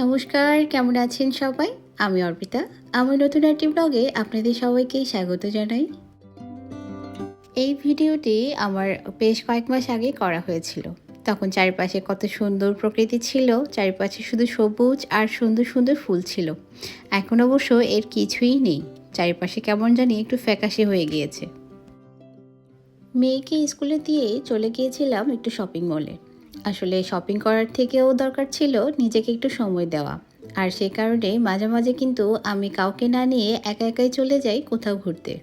নমস্কার, কেমন আছেন সবাই? আমি অর্পিতা। আমার নতুন একটি ব্লগে আপনাদের সবাইকে স্বাগত জানাই। এই ভিডিওটি আমার বেশ কয়েক মাস আগে করা হয়েছিল। তখন চারিপাশে কত সুন্দর প্রকৃতি ছিল, চারিপাশে শুধু সবুজ আর সুন্দর সুন্দর ফুল ছিল। এখন অবশ্য এর কিছুই নেই। চারিপাশে কেমন জানি একটু ফ্যাকাশে হয়ে গিয়েছে। মেয়েকে স্কুলে দিয়ে চলে গিয়েছিলাম একটু শপিং মলে। আসলে শপিং করার থেকেও দরকার ছিল নিজেকে একটু সময় দেওয়া। আর সে কারণে মাঝে মাঝে কিন্তু আমি কাউকে না নিয়ে একা একাই চলে যাই কোথাও ঘুরতে।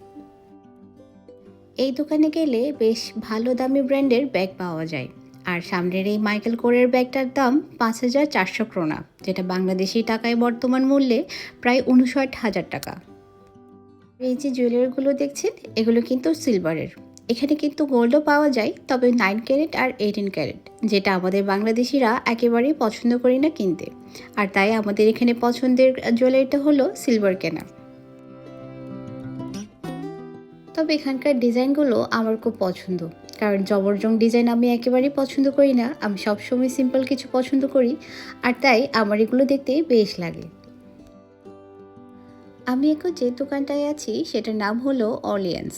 এই দোকানে গেলে বেশ ভালো দামি ব্র্যান্ডের ব্যাগ পাওয়া যায়। আর সামনের এই মাইকেল কোরের ব্যাগটার দাম পাঁচ হাজার চারশো ক্রোনা যেটা বাংলাদেশি টাকায় বর্তমান মূল্যে প্রায় উনষাট হাজার টাকা। এই যে জুয়েলারিগুলো দেখছেন, এগুলো কিন্তু সিলভারের এখানে কিন্তু গোল্ডও পাওয়া যায়, তবে নাইন ক্যারেট আর এইটিন ক্যারেট যেটা আমাদের বাংলাদেশিরা একেবারেই পছন্দ করি না কিনতে। আর তাই আমাদের এখানে পছন্দের জুয়েলারিটা হলো সিলভার কেনা। তবে এখানকার ডিজাইনগুলো আমার খুব পছন্দ, কারণ জবরজং ডিজাইন আমি একেবারেই পছন্দ করি না, আমি সবসময় সিম্পল কিছু পছন্দ করি, আর তাই আমার এগুলো দেখতে বেশ লাগে। আমি এখন যে দোকানটায় আছি, সেটার নাম হলো অলিয়েন্স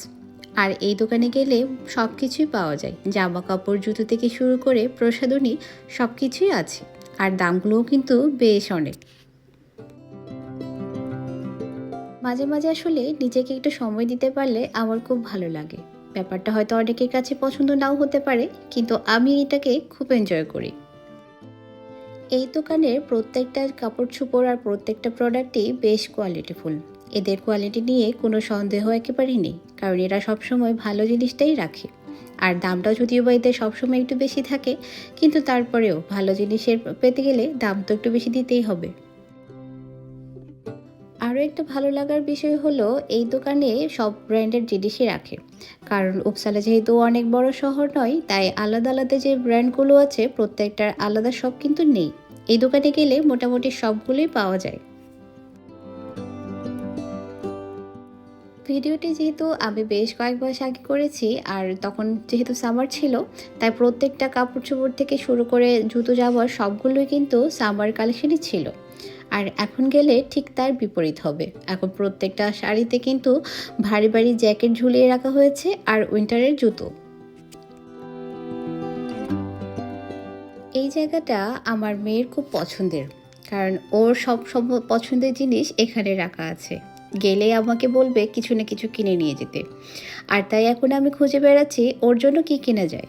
আর এই দোকানে গেলে সব কিছুই পাওয়া যায়। জামা কাপড় জুতো থেকে শুরু করে প্রসাধনী সব কিছুই আছে। আর দামগুলোও কিন্তু বেশ অনেক। মাঝে মাঝে আসলে নিজেকে একটু সময় দিতে পারলে আমার খুব ভালো লাগে। ব্যাপারটা হয়তো অনেকের কাছে পছন্দ নাও হতে পারে, কিন্তু আমি এটাকে খুব এনজয় করি। এই দোকানের প্রত্যেকটা কাপড় চোপড় আর প্রত্যেকটা প্রোডাক্টই বেশ কোয়ালিটিফুল এদের কোয়ালিটি নিয়ে কোনো সন্দেহ একেবারেই নেই। কারণ এরা সবসময় ভালো জিনিসটাই রাখে। আর দামটাও যদিও বা এদের সবসময় একটু বেশি থাকে, কিন্তু তারপরেও ভালো জিনিসের পেতে গেলে দাম তো একটু বেশি দিতেই হবে। আরও একটা ভালো লাগার বিষয় হলো, এই দোকানে সব ব্র্যান্ডের জিনিসই রাখে। কারণ উপসালা যেহেতু অনেক বড় শহর নয়, তাই আলাদা আলাদা যে ব্র্যান্ডগুলো আছে, প্রত্যেকটার আলাদা সব কিন্তু নেই। এই দোকানে গেলে মোটামুটি সবগুলোই পাওয়া যায়। ভিডিওটি যেহেতু আমি বেশ কয়েক মাস আগে করেছি, আর তখন যেহেতু সামার ছিল, তাই প্রত্যেকটা কাপড় চোপড় থেকে শুরু করে জুতো যাওয়ার সবগুলোই কিন্তু সামার কালেকশনই ছিল। আর এখন গেলে ঠিক তার বিপরীত হবে। এখন প্রত্যেকটা শাড়িতে কিন্তু ভারী ভারী জ্যাকেট ঝুলিয়ে রাখা হয়েছে আর উইন্টারের জুতো। এই জায়গাটা আমার মেয়ের খুব পছন্দের, কারণ ওর সব সব পছন্দের জিনিস এখানে রাখা আছে। গেলে আমাকে বলবে কিছু না কিছু কিনে নিয়ে যেতে। আর তাই এখন আমি খুঁজে বেড়াচ্ছি ওর জন্য কি কেনা যায়।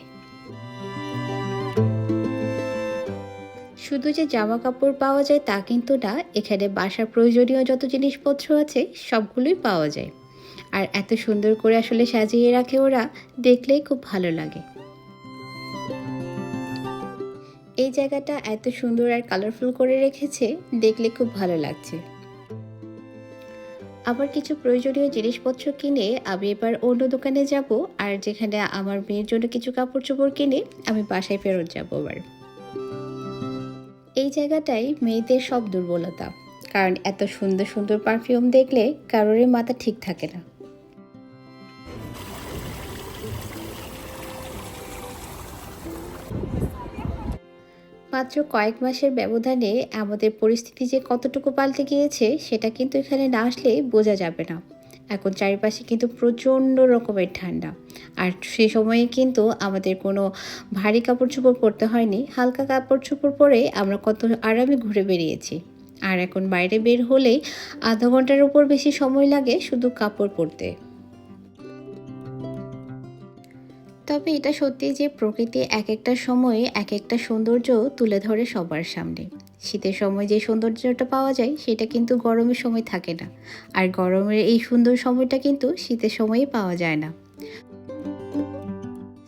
শুধু যে জামা কাপড় পাওয়া যায় তা কিন্তু না, এখানে বাসার প্রয়োজনীয় যত জিনিসপত্র আছে সবগুলোই পাওয়া যায়। আর এত সুন্দর করে আসলে সাজিয়ে রাখে ওরা, দেখলেই খুব ভালো লাগে। এই জায়গাটা এত সুন্দর আর কালারফুল করে রেখেছে, দেখলে খুব ভালো লাগছে। আবার কিছু প্রয়োজনীয় জিনিসপত্র কিনে আমি এবার অন্য দোকানে যাব, আর যেখানে আমার মেয়ের জন্য কিছু কাপড় চোপড় কিনে আমি বাসায় ফেরত যাব আবার। এই জায়গাটাই মেয়েদের সব দুর্বলতা, কারণ এত সুন্দর সুন্দর পারফিউম দেখলে কারোরই মাথা ঠিক থাকে না। মাত্র কয়েক মাসের ব্যবধানে আমাদের পরিস্থিতি যে কতটুকু পাল্টে গিয়েছে, সেটা কিন্তু এখানে না আসলে বোঝা যাবে না। এখন চারিপাশে কিন্তু প্রচণ্ড রকমের ঠান্ডা। আর সে সময়ে কিন্তু আমাদের কোনো ভারী কাপড় চোপড় পরতে হয়নি। হালকা কাপড় চোপড় পরে আমরা কত আরামে ঘুরে বেরিয়েছি আর এখন বাইরে বের হলেই আধা ঘণ্টার উপর বেশি সময় লাগে শুধু কাপড় পরতে। তবে এটা সত্যি যে প্রকৃতি এক একটা সময়ে এক একটা সৌন্দর্য তুলে ধরে সবার সামনে। শীতের সময় যে সৌন্দর্যটা পাওয়া যায়, সেটা কিন্তু গরমের সময় থাকে না। আর গরমের এই সুন্দর সময়টা কিন্তু শীতের সময়ে পাওয়া যায় না।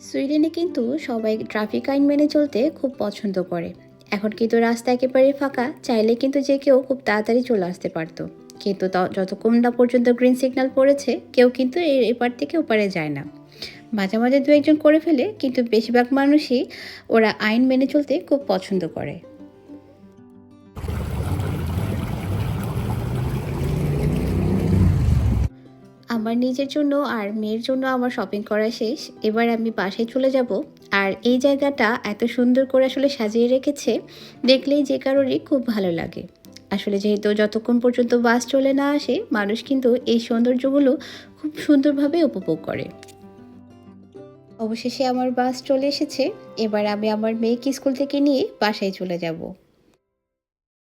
সুইডেনে কিন্তু সবাই ট্রাফিক আইন মেনে চলতে খুব পছন্দ করে। এখন কিন্তু রাস্তা একেবারে ফাঁকা, চাইলে কিন্তু যে কেউ খুব তাড়াতাড়ি চলে আসতে পারতো। কিন্তু যতক্ষণ না পর্যন্ত গ্রিন সিগন্যাল পড়েছে, কেউ কিন্তু এপার থেকে ওপারে যায় না। মাঝে মাঝে দু একজন করে ফেলে, কিন্তু বেশিরভাগ মানুষই ওরা আইন মেনে চলতে খুব পছন্দ করে। আমার নিজের জন্য আর মেয়ের জন্য আমার শপিং করা শেষ। এবার আমি বাসায় চলে যাব। আর এই জায়গাটা এত সুন্দর করে আসলে সাজিয়ে রেখেছে, দেখলেই যে কারোরই খুব ভালো লাগে। আসলে যেহেতু যতক্ষণ পর্যন্ত বাস চলে না আসে, মানুষ কিন্তু এই সৌন্দর্যগুলো খুব সুন্দরভাবে উপভোগ করে। অবশেষে আমার বাস চলে এসেছে। এবার আমি আমার মেয়েকে স্কুল থেকে নিয়ে বাসায় চলে যাব।